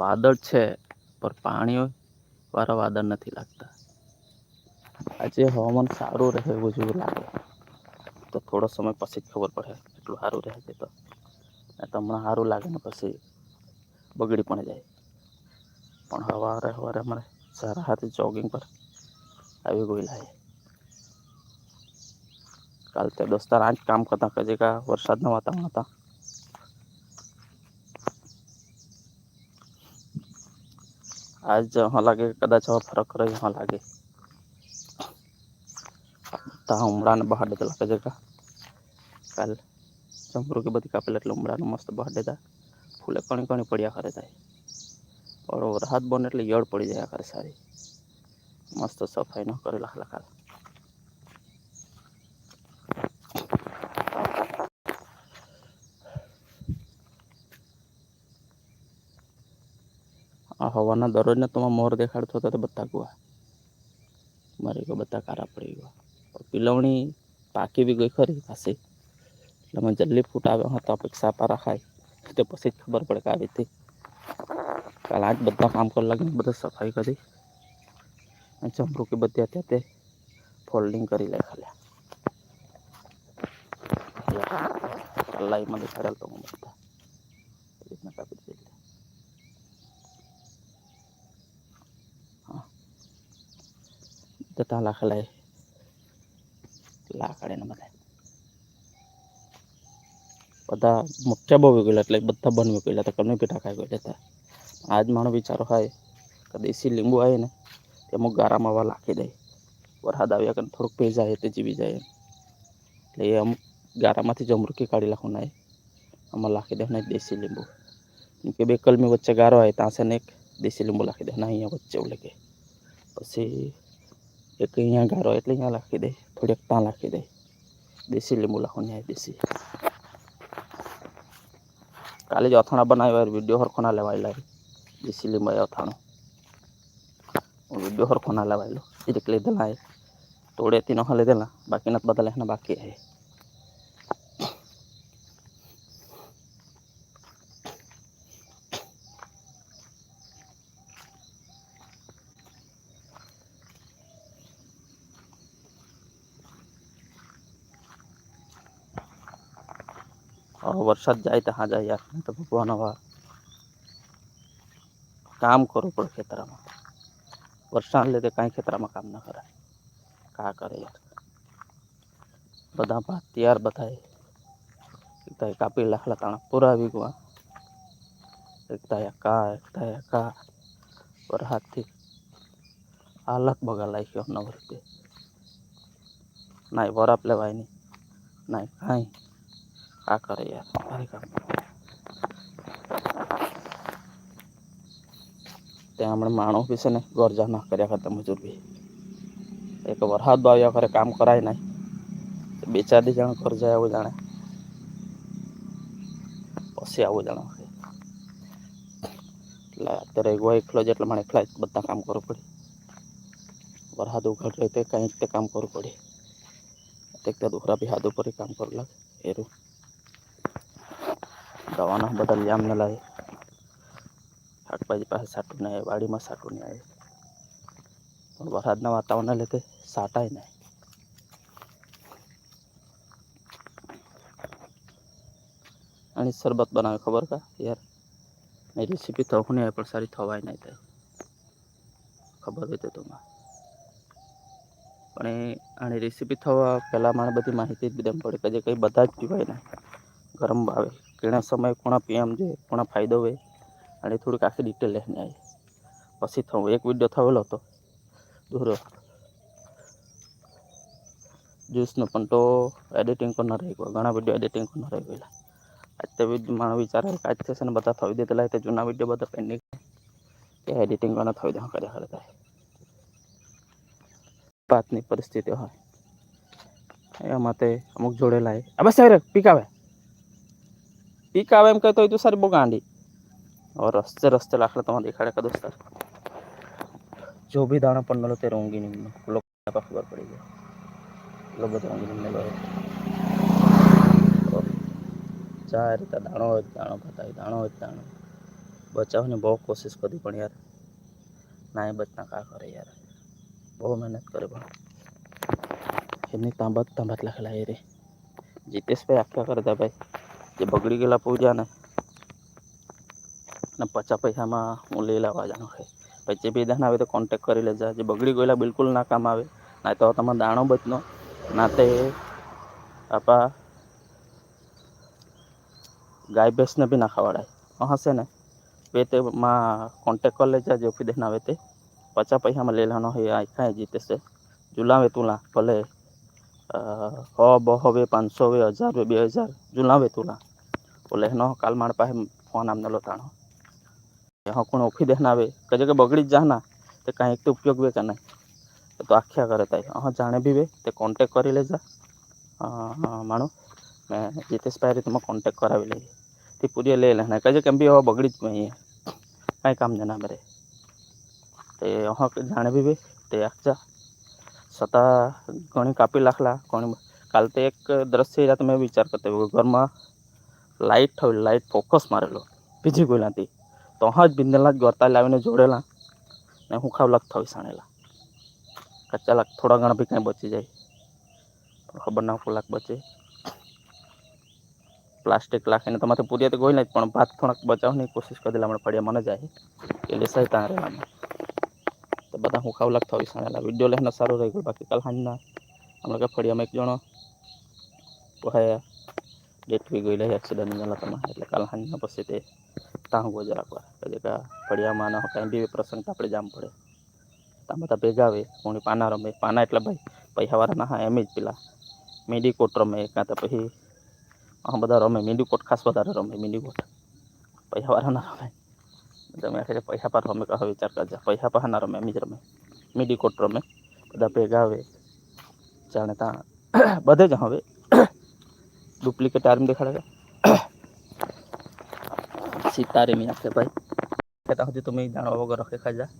વાદળ છે પણ પાણી વાળા વાદળ નથી લાગતા આજે હવામાન સારું રહે એવું જેવું લાગે તો થોડો સમય પછી જ ખબર પડે એટલું સારું રહે છે તો હમણાં સારું લાગે ને પછી બગડી પણ જાય પણ સવારે સવારે અમારે સારા હાથે જોગિંગ પર આવી ગયેલા લાગે કાલ તે દોસ્તાર આજ કામ કરતા કે જે કાં વરસાદના વાતાવરણ હતા आज हाँ लगे कदाच फरक रही हाँ लगे उमड़ा ने बाहर देता लगे जगह कल चमरू के बदी का प्लेट तो उमड़ा ने मस्त बाहर देता फूले कणी कणी पड़िया करे था और रात बने यड़ पड़ी जाए करे सारी मस्त सफाई न करे लख हवा ना दरोज ना तुम्हारा मोहर देखा तो होता तो बत्ता गुआ मारे को कारा पड़ी गुआ और पिलवणी पाकी भी गई खरी पास मैं जल्दी फूटावे हाँ तो अपेक्षा पारा खाए तो पसी खबर पड़ के थी कल आज बदा काम कर लगे बद सफाई करी चमरू के बदे अत्या फोल्डिंग कर लिखा लिया लाइव में दिखा रहा तो बता જતા લાખડાય લાકડે ને બધા બધા મોટા બહુ ગયેલા એટલે બધા બન ગયેલા હતા કમે પેટા ખાઈ ગયેલા હતા આજ મારો વિચારો હોય તો દેશી લીંબુ આવે ને તે અમુક ગારામાં વા લાખી દે વરસાદ આવ્યા કરીને થોડુંક ભેજાય તે જીવી જાય એટલે એ અમુક ગારામાંથી જ અમૃકી કાઢી નાખું નાય આમાં લાખી દેવાના દેશી લીંબુ કે બે કલમી વચ્ચે ગારો આવે ત્યાં છે ને એક દેશી લીંબુ લાખી દેવાના અહીંયા વચ્ચે એવું લાગે પછી એક અહીંયા ગારો એટલે અહીંયા રાખી દે થોડીક ત્યાં રાખી દે દેશી લીંબુ લાખો ન્યાય દેશી કાલે જ અથાણા બનાવ્યો યાર વિડીયો હરખો ના લેવાય લાય દેશી લીંબુ અથાણો વિડીયો હરખો ના લેવાયેલો એટલે લીધેલા એ તોડેથી ન લીધેલા બાકીના બધા લેખના બાકી હે बरसात जाए तो हाँ जाए यार तो भगवान बा काम करो पर खेतरा में वर्षा लेते कहीं खेतरा में काम न करा का करे यार बदा बात तैयार बताए एकता है काफी लख लताना पूरा भी हुआ एकता है का एकता है का और हाथी आलक बगल लाइक नवरते नहीं बराबर ले भाई नहीं नहीं कहीं क्या यार अरे का ते हमने मानो भी से ने गर्जा ना करया खत मजदूर भी एक बार हाथ बाया करे काम कराय नहीं बेचारी जन कर जाए वो जाने पसे आवो जाना तेरे गो एक एट मैं एक बता काम करो पड़े बरहा दो घर रहते कहीं काम करो पड़े एक दुखरा भी हाथों पर काम कर लगे एरू દવાના બધા લ્યામ ન લાવે શાકભાજી પાસે સાટું નહીં આવે વાડીમાં સાટું નહીં આવે પણ વરસાદના વાતાવરણને લીધે સાટાય નહીં આની શરબત બનાવે ખબર કા યાર મેં રેસીપી તો નહીં પણ સારી થવાય નહીં થાય ખબર હોય તો તમને પણ એ આની રેસીપી થવા પહેલાં મને બધી માહિતી જ બધા પડે કે જે કંઈ બધા જ પીવાય ને ગરમ ભાવે કેણા સમયે કોણા પીએમ જે કોણા ફાયદો હોય અને થોડુંક આખી ડિટેલ લઈને આવી પછી થવું એક વિડીયો થયેલો હતો દૂરો જ્યુસનો પણ તો એડિટિંગ પણ ન રહી ગયો ઘણા વિડીયો એડિટિંગ પણ ન રહી ગયેલા આજ તે મારો વિચાર આજ થશે ને બધા થવી દીધેલા તે જૂના વિડીયો બધા પેન્ડિંગ કે એડિટિંગ પણ થવી દે કર્યા કરતા પાતની પરિસ્થિતિ હોય એ માટે અમુક જોડેલા આ બસ પિક આવે PKWM kaya itu sari bogandi. Oh roste roste lah kalau teman dikhare kado sari. Jobi dana pondalo terongi nih, lo apa kabar pergi? Lo berterongi nih loh. Cari tadi dana, dana katai dana, dana. Bocah ini bawa kosis kadi pun ya. Nai bocah nak apa ya? Bawa menet kare bawa. Ini tambat tambat lah kalau ini. Jitu sepe akhir kare dabai. જે બગડી ગયેલા પૂજાને અને પચાસ પૈસામાં હું લઈ લાવવા જવાનું છે પછી જે બી દાણા આવે તો કોન્ટેક કરી લેજા જે બગડી ગયેલા બિલકુલ ના કામ આવે ના તો તમારે દાણો બચનો ના તે આપા ગાય ભેંસને બી ના ખવડાય હશે ને બે તે માં કોન્ટેક કરી લેજા જે ફી દેના આવે તે પચાસ પૈસામાં લઈ લેવાનો હોય આ ખાઈ જીતે છે જુલાવે તુલા ભલે हे पांच हे हजार हे बे ना जुला हे तुला बोले है ना काल मार पाए फोन आम नो ताण हाँ कौन ऑफी देना वे कहे के बगड़ी जाना तो कहीं तो उपयोग वे क्या ना तो आख्या करे ताई हाँ जाने भी वे तो कॉन्टेक्ट कर ले जा मानो मैं जिते स्पायरे तुम कॉन्टेक्ट करा भी लगे तो पूरी ले लेना कहे कम भी हो बगड़ी में ही कहीं काम देना मेरे ते हाँ जाने भी वे ते आख जा છતાં ઘણી કાપી લાખલા ઘણી કાલ તો એક દ્રશ્ય રાત મેં વિચાર કરતો ઘરમાં લાઇટ થયેલી લાઇટ ફોકસ મારેલો ભીજી ગયેલા હતી તો હા જ બિંદલના જ ગોરતા લાવીને જોડેલા ને હું ખાવ લખ થઈ સાણેલા કચ્ચા લાખ થોડા ઘણા બી કાંઈ બચી જાય ખબર ના લાખ બચે પ્લાસ્ટિક લાખીને તમારે પૂરી તો ગોઈ નહીં પણ ભાત થોડાક બચાવવાની કોશિશ કરી દેલા મને ફળિયા મને જાય એટલે સહી રહેવાનું તો બધા હું ખાવ લાગતા હોય સાણેલા વિડીયો લઈને સારું રહી ગયું બાકી કાલ સાંજના હમણાં ફળિયામાં એક જણો પોહાયા ડેટવી ગયેલા એક્સિડન્ટ ગયેલા તમારે એટલે કાલ સાંજના પછી તે ટાંગો જરાક વાર કે ફળિયામાં ના કાંઈ બી પ્રસંગ આપણે જામ પડે ત્યાં બધા ભેગા આવે હું પાના રમે પાના એટલે ભાઈ પૈસાવાળા ના હા એમ જ પેલા મેડિકોટ રમે કાં તો પછી બધા રમે મેડિકોટ ખાસ વધારે રમે મેડિકોટ પૈસાવાળા ના રમે બધા મેં આખરે પૈસા પાડવા મેં હવે વિચાર કરજા પૈસા પાહના રમે એમ જ રમે મીડી કોટ રમે બધા ભેગા આવે જાણે ત્યાં બધે જ હવે ડુપ્લિકેટ આર્મ દેખાડેગા સિતારે मीन आपके भाई कहता हूँ तुम्हें दाना वगैरह रखे खा जा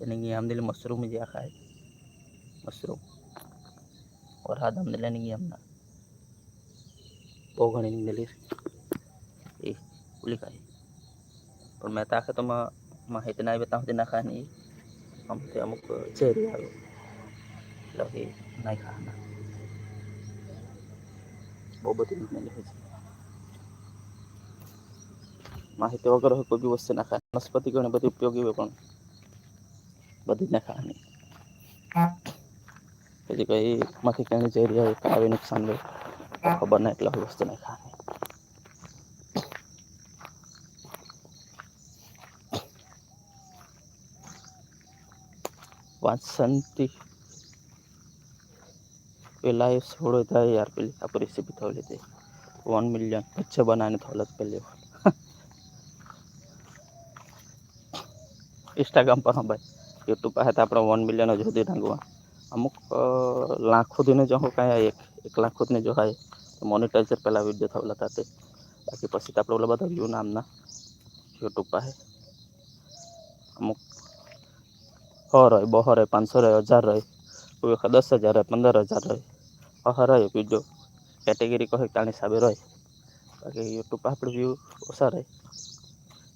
यानी हम दिल मशरूम जी खाए मशरूम और हाथ हम दिले नहीं हमना वो घड़ी नहीं दिली ए बोली खाई પણ મેં તાકાતમાં માહિતી ના આવી ત્યાં સુધી ના ખાની અમુક અમુક ઝેરી આવ્યું એટલે પછી નહીં ખાવાના બહુ બધી મેલી છે માહિતી વગર હોય કોઈ બી વસ્તુ ના ખાય વનસ્પતિ ઘણી બધી ઉપયોગી હોય પણ બધી ના ખાવાની પછી કઈ માંથી કઈ ઝેરી હોય કાંઈ નુકસાન હોય ખબર ના એટલા વસ્તુ ના ખાવાની पहला ये छोड़ो था यार पहले आप रेसिपी थो लेते वन मिलियन अच्छा बनाने थोल पहले इंस्टाग्राम पर हाँ भाई यूट्यूब पर है तो आप वन मिलियन जो दे अमुक लाखों दिन जो हो कहें एक एक लाखों दिन जो है तो मोनिटाइजर पहला वीडियो था बोला ताते बाकी पसी तो आप बता व्यू नाम ना यूट्यूब पर है अमुक સો રહે બસો રહે પાંચસો રહે હજાર રહે કોઈ દસ હજાર રહે પંદર હજાર રહે અહ રહે બીજો કેટેગરી કહે તાણી સાબે રહે બાકી યુટ્યુબ પર આપણે વ્યૂ ઓછા રહે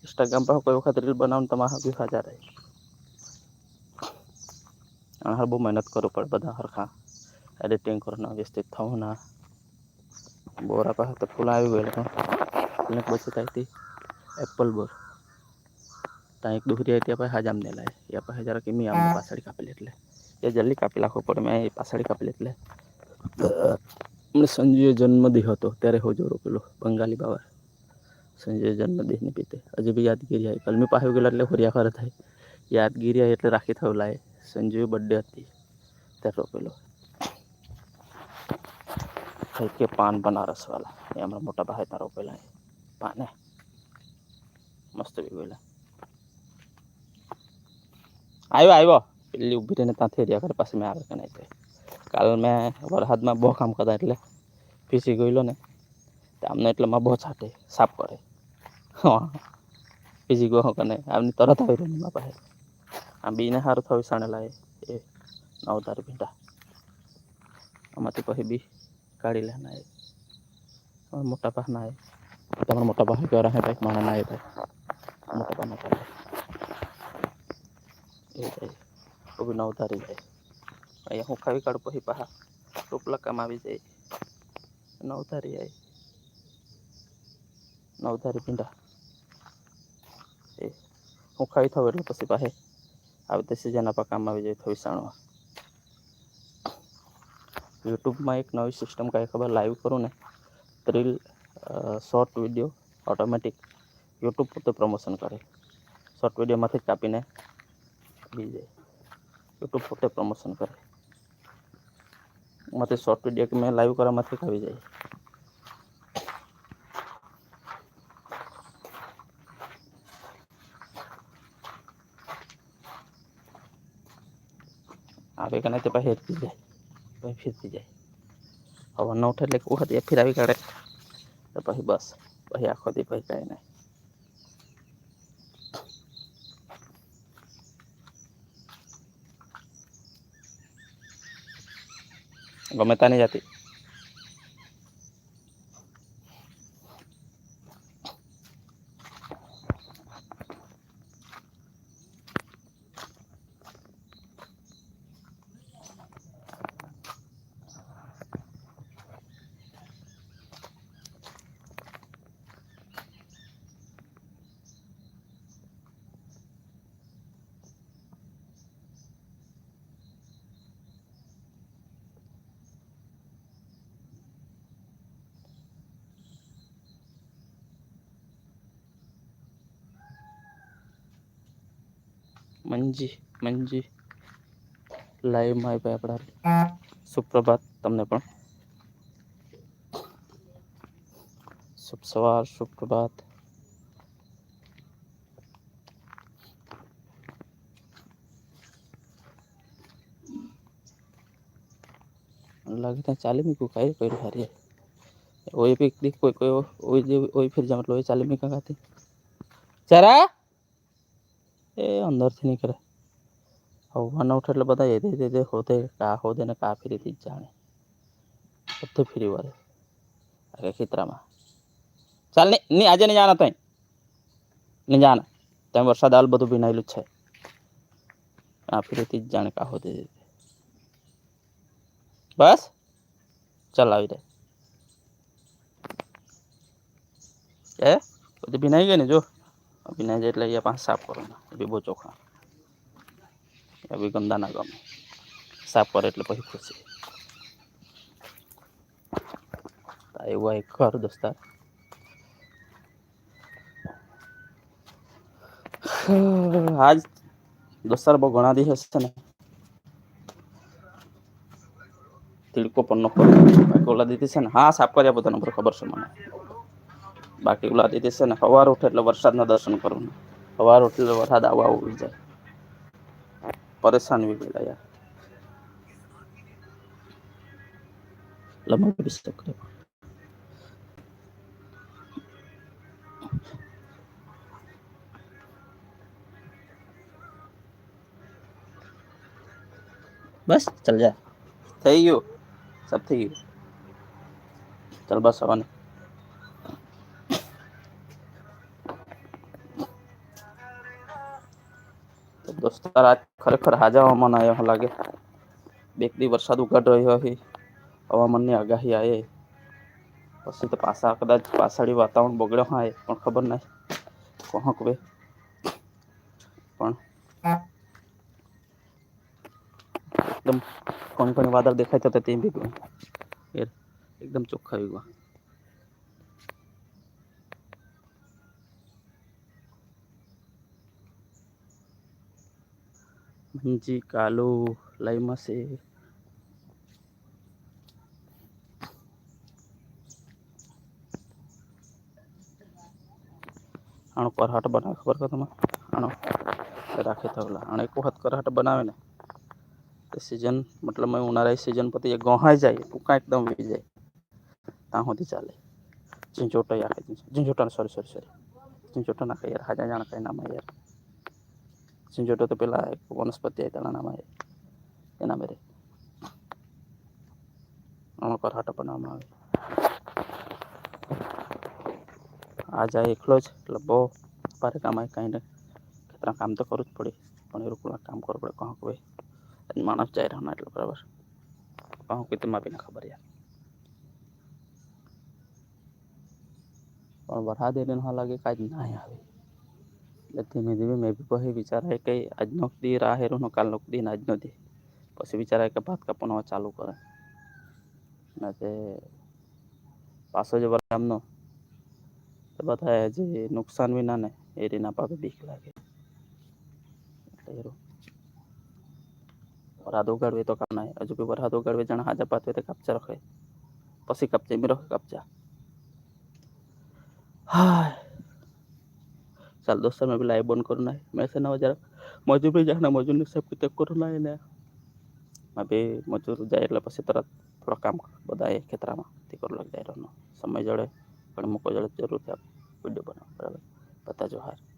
ઇન્સ્ટાગ્રામ પર કોઈ વખત રીલ બનાવવાનું તમારા વ્યૂ હાજર રહે અને હર બહુ મહેનત કરવું પડે બધા હરખા એડિટિંગ કરવાના વ્યવસ્થિત થવાના બોરા પાસે તો ફૂલ આવી ગયેલા પછી કાંઈ એપલ બોર टाइम दुहरी हजाम ने हजार किमी पासाड़ी कापी लेते ये जल्दी कापी लाख पड़े मैं पासाड़ी कापी लेते संजय जन्मदेह तो तेरे हो जो रोकलो बंगाली बाबा संजय जन्मदेह ने पीते हजू भी यादगिरी है कल मैं पहा गए होरिया करत है यादगिरी है राखी थे संजय बड्डे थी तेरे रोकेलो के पान बनारस वाला ये हमारा मोटा भाई तारो पे लाए पान है मस्त भी बोला આવ્યો આવ્યો પેલી ઊભી રહીને ત્યાં થઈ રહ્યા ઘર પાસે મેં આગળ કને કાલ મેં વરસાદમાં બહુ કામ કરતા એટલે પીસી ગયેલો ને આમને એટલામાં બહુ છાટે સાફ કરે હા પીસી ગયો કને આમની તરત આવી રહ્યો એમાં પાસે આમ બીને સારું થયું સાણેલા એ નવતાર ભીંડા આમાંથી પછી બી કાઢી લેના એ મોટા પાસના એ તમારા મોટા પાસે કરા હે ભાઈ મારા ના એ ભાઈ મોટા પાના એ નવ ઉતારી જાય આ હુખાવી કાડ પછી પાહ ટુકલા કામ આવી જાય નવ ઉતારી આય નવ ઉતારી પિંડા એ હુખાઈ થવે પછી પાહે આવતે સે જના પા કામ આવી જાય થોસાણો YouTube મા એક નવ સિસ્ટમ કાય ખબર લાઈવ કરો ને પ્રિલ શોર્ટ વિડિયો ઓટોમેટિક YouTube પોતે પ્રમોશન કરે શોર્ટ વિડિયો માંથી કાપીને लीजिए यूट्यूब तो फोटे प्रमोशन करे मत सर्ट भिड कि लाइव करा मत कह जाए आप एक ना हेर जाए फिर जाए हवा न उठे लेकिन फिर भी तो कड़े बस वही आख दी पाई कहीं ना ગમે ત્યાં નહીં જતી મંજી મંજી લાઈવમાં આવ્યા આપણા સુપ્રભાત તમને પણ શુભ સવાર સુપ્રભાત લાગે ત્યાં ચાલે મીકું કાંઈ કર્યું હારે ઓય પીક દીક કોઈ કોઈ ઓય ઓય ફેર જા મતલબ ઓય ચાલે મીકા કાથી જરા એ અંદરથી નીકળે હવાના ઉઠે એટલે બધા એથી રીતે હોતે કા હોદે ને કા ફેરીથી જ જાણે બધું ફેરી વળે અરે ખીતરામાં ચાલ નહીં નહીં આજે નહીં જાના તઈ નહીં જાના ત્યાં વરસાદ હાલ બધું ભીનાયેલું જ છે આ ફેરીથી જ જાણે કા હોતે બસ ચાલ આવી દે એ બધી ભીનાઈ ગઈ ને જો આપીને એટલે એ પણ સાફ કરવાના એ બી બહુ ચોખ્ખા એ બી ગંદા ના ગમે સાફ કરે એટલે પછી ખુશી એવું એક ઘર દોસ્તાર આજ દોસ્તાર બહુ ઘણા દિવસ છે ને તિલકો પણ નોકર ઓલા દીધી છે ને હા સાફ કર્યા પોતાનો ખબર છે મને બાકી ઓલા દીદી છે ને સવાર ઉઠે એટલે વરસાદના દર્શન કરું સવાર ઉઠે એટલે વરસાદ આવવા ઉડી જાય પરેશાન વી ગયેલા યાર બસ ચાલ જા થઈ ગયું સબ થઈ ગયું ચાલ બસ આવવાનું વિસ્તાર આજ ખરેખર હાજા હવામાન આવ્યો લાગે બેકદી વરસાદ ઉઘાડ રહ્યો હે હવામાનની આગાહી આવે પછી તો પાછા કદાચ પાછાડી વાતાવરણ બગડ્યો હા પણ ખબર નહીં કોણ કવે પણ એકદમ કોણ કોણ વાદળ દેખાય તો તેમ ભેગું એકદમ ચોખ્ખા ભેગું जी कालू लाई मसे आण करहाट बना खबर का तुम आण राखे थकला आण एक वक्त करहाट बनावे ना सीजन मतलब मैं उनारा सीजन पति तो ये गहाय जाए पुका एकदम भी जाए ता होती चाले जिन छोटा या जिन छोटा सॉरी सॉरी सॉरी जिन छोटा ना कह यार जाना कह नाम है यार સિંજોટો તો પહેલાં એક વનસ્પતિ આવી તળાણામાં એના મેરે આમાં કરાટો બનાવવામાં આવે આ જાય એકલો જ એટલે બહુ ભારે કામ આવે કાંઈ નહીં ખેતરા કામ તો કરવું જ પડે પણ એ રોકડા કામ કરવું પડે કહો ભાઈ માણસ જાય રહેવાના એટલે બરાબર કહો કે તમે આપીને ખબર યાર પણ વરસાદ એને લાગે કાંઈ જ ના આવે એટલે ધીમે ધીમે મેં બી પછી વિચારાય કે આજનો દી રાહ હેરોનો કાલનો દિન આજનો દી પછી વિચારાય કે ભાત કાપવાનો ચાલુ કરે અને તે પાછો જે વરામનો તો બધા હજી નુકસાન વિના ને એ રીના પાપે બીક લાગે એટલે હેરો વરાદ ઉગાડવી તો કામ નહીં હજુ બી વરાદ ઉગાડવી જાણે હાજર પાતવે તે કાપચા રખે પછી કાપચે મી રખે કાપચા હા साल दस साल मैं भी लाइव बंद करून आहे मेसेज नाव जरा मजूर बी जाणार मजूर हिसाब कितें करून आहे ना माबे मजूर जायला पासे तरह थोड़ा काम बदाय खेत्रामा ते करू लाग जाय रहणं समय जड़े पर मुको जड़े जरूर था वीडियो बना बराबर पता जोहार